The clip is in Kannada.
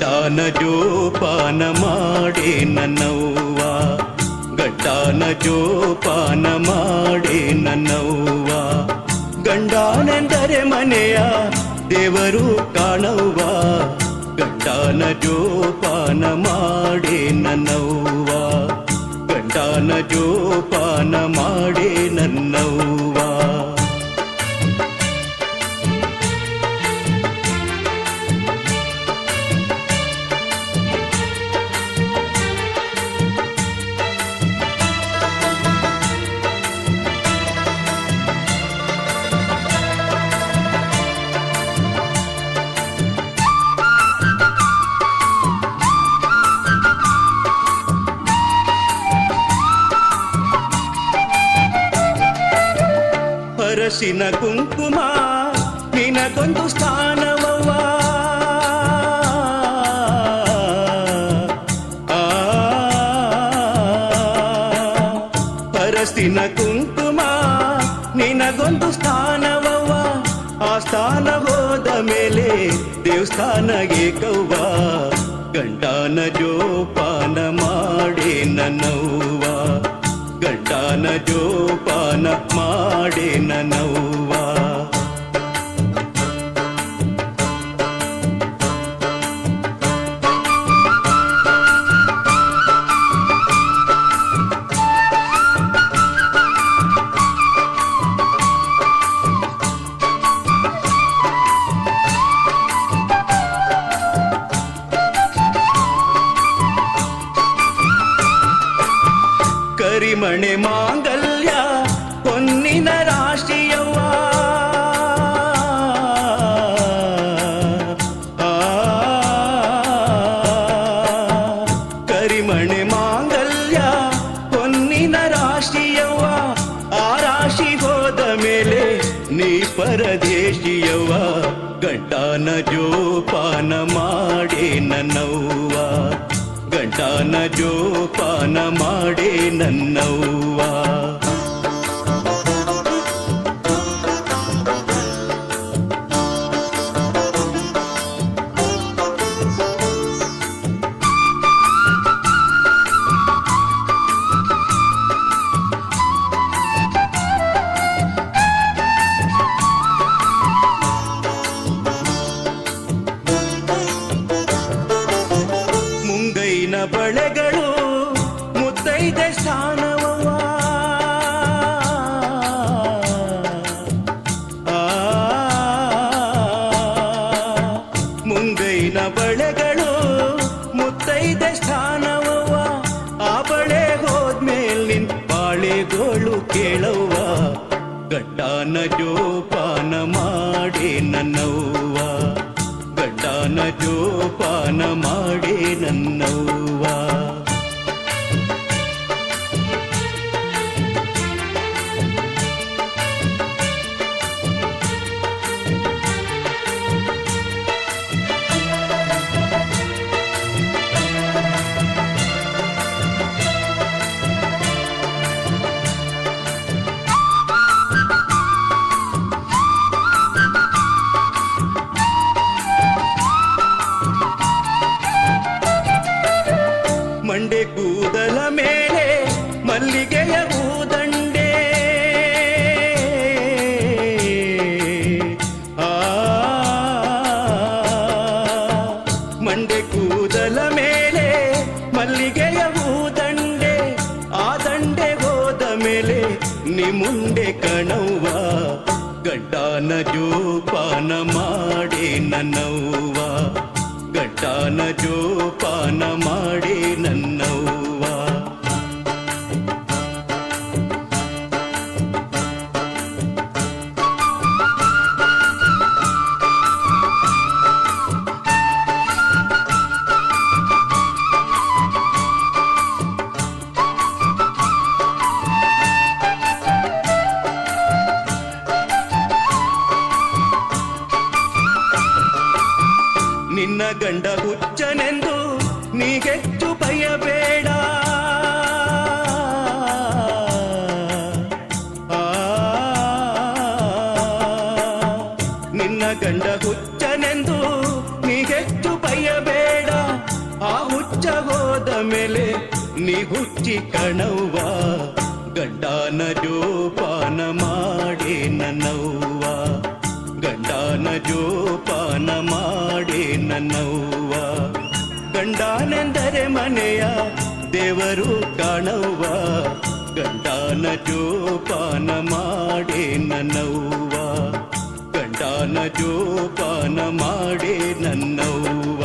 ಗಂಟಾನ ಜೋಪಾನ ಮಾಡೇ ನನ್ನವ್ವ. ಗಡ್ಡಾನ ಜೋಪಾನ ಮಾಡೇ ನನ್ನವ್ವ. ಗಂಡಾನೆಂದರೆ ಮನೆಯ ದೇವರು ಕಾಣವ್ವ. ಗಂಡಾನ ಜೋಪಾನ ಮಾಡೇ ನನ್ನವ್ವ. ಗಂಡಾನ ಜೋಪಾನ ಮಾಡೇ ನನ್ನವ್ವ ಹರಸಿನ ಕುಂಕುಮ ನಿನಗೊಂದು ಸ್ಥಾನವವ ಹರಸಿನ ಕುಂಕುಮ ನಿನಗೊಂದು ಸ್ಥಾನವವ ಆ ಸ್ಥಾನ ಹೋದ ಮೇಲೆ ದೇವಸ್ಥಾನಗೆ ಕವ್ವ ಗಂಡಾನ ಜೋಪಾನ ಮಾಡಿ ನನ್ನವ್ವ ಗಂಡಾನ ಜೋಪಾನ ಮಾಡೇ ನನ್ನವ್ವ ಕರಿಮಣೆ ಮಾಂಗಲ್ಯ ಪೊನ್ನಿನ ರಾಶಿಯವ್ವ ಕರಿಮಣೆ ಮಾಂಗಲ್ಯ ಪೊನ್ನಿನ ರಾಶಿಯವ್ವ ಆ ರಾಶಿ ಹೋದ ಮೇಲೆ ನೀ ಪರದೇಶಿಯವ್ವ ಗಂಟಾನ ಜೋಪಾನ ಮಾಡಿ ನನ್ನವ್ವ ಗಂಟಾನ ಜೋಪಾನ ಮಾಡೇ ನನ್ನವ್ವ. ಬಳೆಗಳು ಮುತ್ತೈದೆ ಆ, ಮುಂಗೈನ ಬಳೆಗಳು ಮುತ್ತೈದೆ ಸ್ಥಾನವವ್ವ ಆ ಬಳೆ ಹೋದ್ಮೇಲ್ ನಿನ್ ಬಾಳೆಗೋಳು ಕೇಳವ್ವ. ಗಡ್ಡಾನ ಜೋಪಾನ ಮಾಡಿ ನನ್ನವ್ವ. ಗಡ್ಡಾನ ಜೋಪಾನ ಮಾಡಿ ನನ್ನವ್ವ. ಮುಂದೆ ಕಣವ್ವ ಗಡ್ಡಾನ ಜೋಪಾನ ಮಾಡೇ ನನ್ನವ್ವ. ಗಡ್ಡಾನ ಜೋಪಾನ ಮಾಡೇ ನನ್ನವ್ವ ಗಂಡ ಹುಚ್ಚನೆಂದು ನೀಗೆಚ್ಚು ಬಯಬೇಡ ನಿನ್ನ ಗಂಡ ಹುಚ್ಚನೆಂದು ನೀಗೆಚ್ಚು ಬಯಬೇಡ ಆ ಹುಚ್ಚ ಹೋದ ಮೇಲೆ ನೀ ಹುಚ್ಚಿ ಕಣವ್ವ. ಗಂಡನ ಜೋಪಾನ ಮಾಡಿ ನನ್ನವ್ವ. ಗಂಡನ ಜೋಪಾನ ಮಾಡಿ ನನ್ನವ್ವ ಗಂಡನೆಂದರೆ ಮನೆಯ ದೇವರು ಕಾಣವ್ವ. ಗಂಡಾನ ಜೋಪಾನ ಮಾಡಿ ನನ್ನವ್ವ. ಗಂಡಾನ ಜೋಪಾನ ಮಾಡಿ ನನ್ನವ್ವ.